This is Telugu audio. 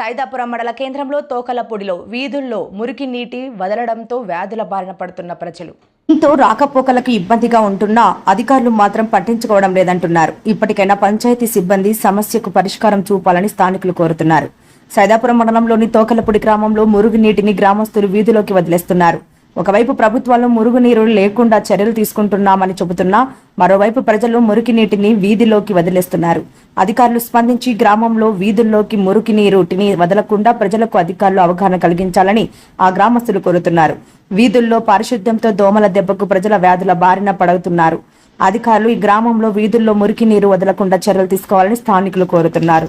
సైదాపురం మండల కేంద్రంలో తోకలపొడిలో వీధుల్లో మురికి నీటి వదలడంతో వ్యాధుల బారిన పడుతున్న ప్రజలు. దీంతో రాకపోకలకు ఇబ్బందిగా ఉంటున్నా అధికారులు మాత్రం పట్టించుకోవడం లేదంటున్నారు. ఇప్పటికైనా పంచాయతీ సిబ్బంది సమస్యకు పరిష్కారం చూపాలని స్థానికులు కోరుతున్నారు. సైదాపురం మండలంలోని తోకలపొడి గ్రామంలో మురుగు నీటిని గ్రామస్తులు వీధిలోకి వదిలేస్తున్నారు. ఒకవైపు ప్రభుత్వాలు మురుగునీరు లేకుండా చర్యలు తీసుకుంటున్నామని చెబుతున్నా మరోవైపు ప్రజలు మురికి నీటిని వీధిలోకి వదిలేస్తున్నారు. అధికారులు స్పందించి గ్రామంలో వీధుల్లోకి మురికి నీరుటిని వదలకుండా ప్రజలకు అధికారులు అవగాహన కలిగించాలని ఆ గ్రామస్తులు కోరుతున్నారు. వీధుల్లో పారిశుద్ధ్యంతో దోమల దెబ్బకు ప్రజల వ్యాధుల బారిన పడుతున్నారు. అధికారులు ఈ గ్రామంలో వీధుల్లో మురికి నీరు వదలకుండా చర్యలు తీసుకోవాలని స్థానికులు కోరుతున్నారు.